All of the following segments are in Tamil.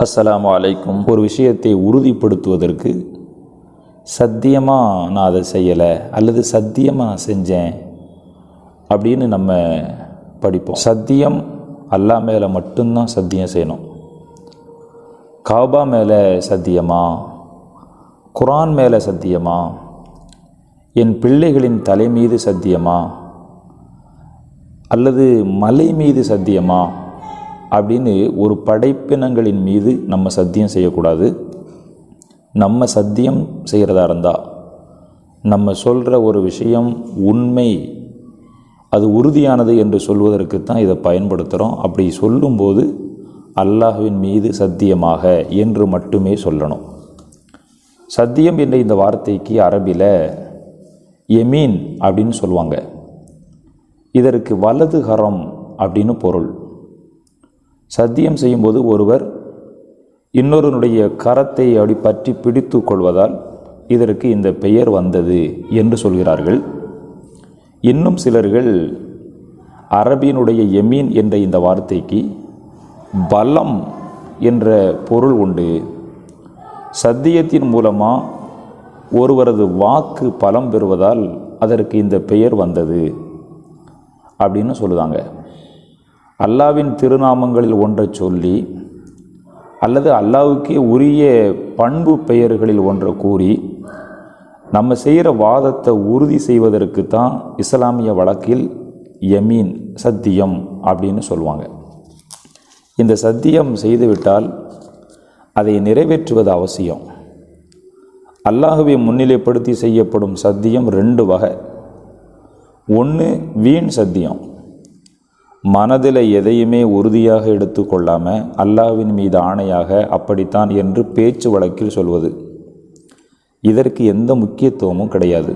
அஸ்லாம் அலைக்கும். ஒரு விஷயத்தை உறுதிப்படுத்துவதற்கு சத்தியமாக நான் அதை செய்யலை அல்லது சத்தியமாக நான் செஞ்சேன் அப்படின்னு நம்ம படிப்போம். சத்தியம் அல்லாஹ் மேலே மட்டும்தான் சத்தியம் செய்யணும். காபா மேலே சத்தியமா? குரான் மேலே சத்தியமா? என் பிள்ளைகளின் தலை மீது சத்தியமா? அல்லது மலை மீது சத்தியமா? அப்படின்னு ஒரு படைப்பினங்களின் மீது நம்ம சத்தியம் செய்யக்கூடாது. நம்ம சத்தியம் செய்கிறதா இருந்தால் நம்ம சொல்கிற ஒரு விஷயம் உண்மை அது உறுதியானது என்று சொல்வதற்கு தான் இதை பயன்படுத்துகிறோம் அப்படி சொல்லும்போது அல்லாஹுவின் மீது சத்தியமாக என்று மட்டுமே சொல்லணும். சத்தியம் என்ற இந்த வார்த்தைக்கு அரபில் எமீன் அப்படின்னு சொல்லுவாங்க. இதற்கு வலது கரம் அப்படின்னு பொருள். சத்தியம் செய்யும்போது ஒருவர் இன்னொருனுடைய கரத்தை அப்படி பற்றி பிடித்து கொள்வதால் இதற்கு இந்த பெயர் வந்தது என்று சொல்கிறார்கள். இன்னும் சிலர்கள் அரபியினுடைய எமீன் என்ற இந்த வார்த்தைக்கு பலம் என்ற பொருள் உண்டு. சத்தியத்தின் மூலமாக ஒருவரது வாக்கு பலம் பெறுவதால் அதற்கு இந்த பெயர் வந்தது அப்படின்னு சொல்லுதாங்க. அல்லாவின் திருநாமங்களில் ஒன்றை சொல்லி அல்லது அல்லாவுக்கே உரிய பண்பு பெயர்களில் ஒன்றை கூறி நம்ம செய்கிற வாதத்தை உறுதி செய்வதற்கு தான் இஸ்லாமிய வழக்கில் யமீன் சத்தியம் அப்படின்னு சொல்லுவாங்க. இந்த சத்தியம் செய்துவிட்டால் அதை நிறைவேற்றுவது அவசியம். அல்லாஹுவை முன்னிலைப்படுத்தி செய்யப்படும் சத்தியம் ரெண்டு வகை. ஒன்று வீண் சத்தியம். மனதில் எதையுமே உறுதியாக எடுத்துக்கொள்ளாமல் அல்லாவின் மீது ஆணையாக அப்படித்தான் என்று பேச்சு வழக்கில் சொல்வது. இதற்கு எந்த முக்கியத்துவமும் கிடையாது.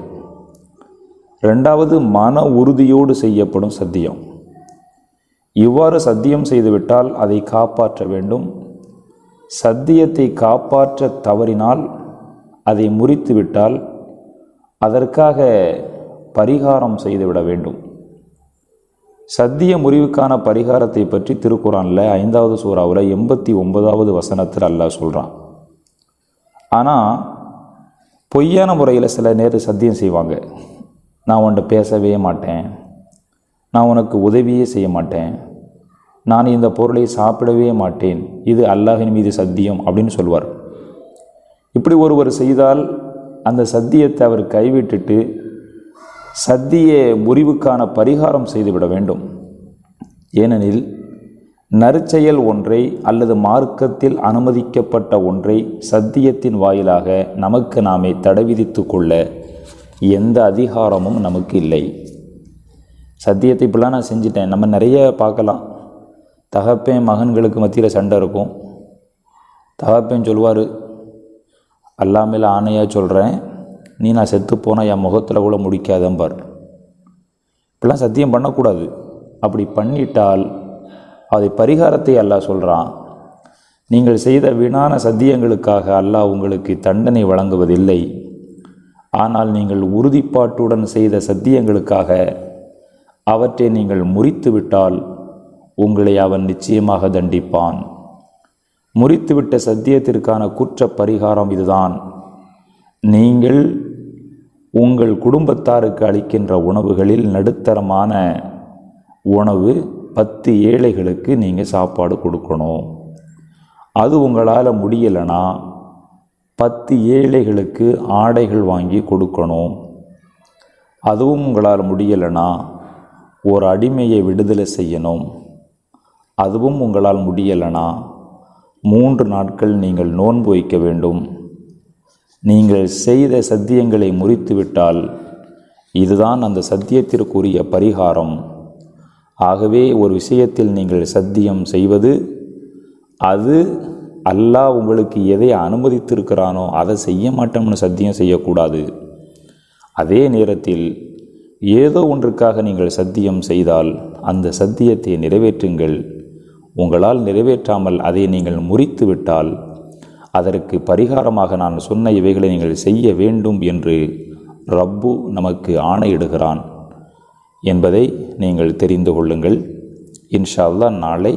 ரெண்டாவது மன உறுதியோடு செய்யப்படும் சத்தியம். இவ்வாறு சத்தியம் செய்துவிட்டால் அதை காப்பாற்ற வேண்டும். சத்தியத்தை காப்பாற்ற தவறினால் அதை முறித்துவிட்டால் அதற்காக பரிகாரம் செய்துவிட வேண்டும். சத்திய முறிவுக்கான பரிகாரத்தை பற்றி திருக்குறானில் ஐந்தாவது சூறாவில் எண்பத்தி ஒன்பதாவது வசனத்தில் அல்லாஹ் சொல்கிறான் ஆனால் பொய்யான முறையில் சில நேரம் சத்தியம் செய்வாங்க. நான் உன்கிட்ட பேசவே மாட்டேன். நான் உனக்கு உதவியே செய்ய மாட்டேன். நான் இந்த பொருளை சாப்பிடவே மாட்டேன். இது அல்லாஹின் மீது சத்தியம் அப்படின்னு சொல்வார். இப்படி ஒருவர் செய்தால் அந்த சத்தியத்தை அவர் கைவிட்டுட்டு சத்திய முறிவுக்கான பரிகாரம் செய்துவிட வேண்டும். ஏனெனில் நற்செயல் ஒன்றை அல்லது மார்க்கத்தில் அனுமதிக்கப்பட்ட ஒன்றை சத்தியத்தின் வாயிலாக நமக்கு நாமே தடை விதித்து கொள்ள எந்த அதிகாரமும் நமக்கு இல்லை. சத்தியத்தை இப்படிலாம் நான் செஞ்சிட்டேன். நம்ம நிறைய பார்க்கலாம். தகப்பேன் மகன்களுக்கு மத்தியில் சண்டை இருக்கும். தகப்பேன் சொல்வார் அல்லாமல் ஆணையாக சொல்கிறேன் நீ நான் செத்து போனால் என் முகத்தில் கூட முடிக்காதம்பார் இப்படிலாம் சத்தியம் பண்ணக்கூடாது. அப்படி பண்ணிட்டால் அதை பரிகாரத்தை அல்லாஹ் சொல்கிறான் நீங்கள் செய்த வீணான சத்தியங்களுக்காக அல்லாஹ் உங்களுக்கு தண்டனை வழங்குவதில்லை. ஆனால் நீங்கள் உறுதிப்பாட்டுடன் செய்த சத்தியங்களுக்காக அவற்றை நீங்கள் முறித்துவிட்டால் உங்களை அவன் நிச்சயமாக தண்டிப்பான். முறித்துவிட்ட சத்தியத்திற்கான குற்ற பரிகாரம் இதுதான். நீங்கள் உங்கள் குடும்பத்தாருக்கு அளிக்கின்ற உணவுகளில் நடுத்தரமான உணவு பத்து ஏழைகளுக்கு நீங்கள் சாப்பாடு கொடுக்கணும். அது உங்களால் முடியலைன்னா பத்து ஏழைகளுக்கு ஆடைகள் வாங்கி கொடுக்கணும். அதுவும் உங்களால் முடியலைன்னா ஒரு அடிமையை விடுதலை செய்யணும். அதுவும் உங்களால் முடியலைன்னா மூன்று நாட்கள் நீங்கள் நோன்பு வைக்க வேண்டும். நீங்கள் செய்த சத்தியங்களை முறித்துவிட்டால் இதுதான் அந்த சத்தியத்திற்குரிய பரிகாரம். ஆகவே ஒரு விஷயத்தில் நீங்கள் சத்தியம் செய்வது அது அல்லாஹ் உங்களுக்கு எதை அனுமதித்திருக்கிறானோ அதை செய்ய மாட்டோம்னு சத்தியம் செய்யக்கூடாது. அதே நேரத்தில் ஏதோ ஒன்றுக்காக நீங்கள் சத்தியம் செய்தால் அந்த சத்தியத்தை நிறைவேற்றுங்கள். உங்களால் நிறைவேற்றாமல் அதை நீங்கள் முறித்து விட்டால் அதற்கு பரிகாரமாக நான் சொன்ன இவைகளை நீங்கள் செய்ய வேண்டும் என்று ரப்பு நமக்கு ஆணையிடுகிறான் என்பதை நீங்கள் தெரிந்து கொள்ளுங்கள். இன்ஷா அல்லாஹ் நாளை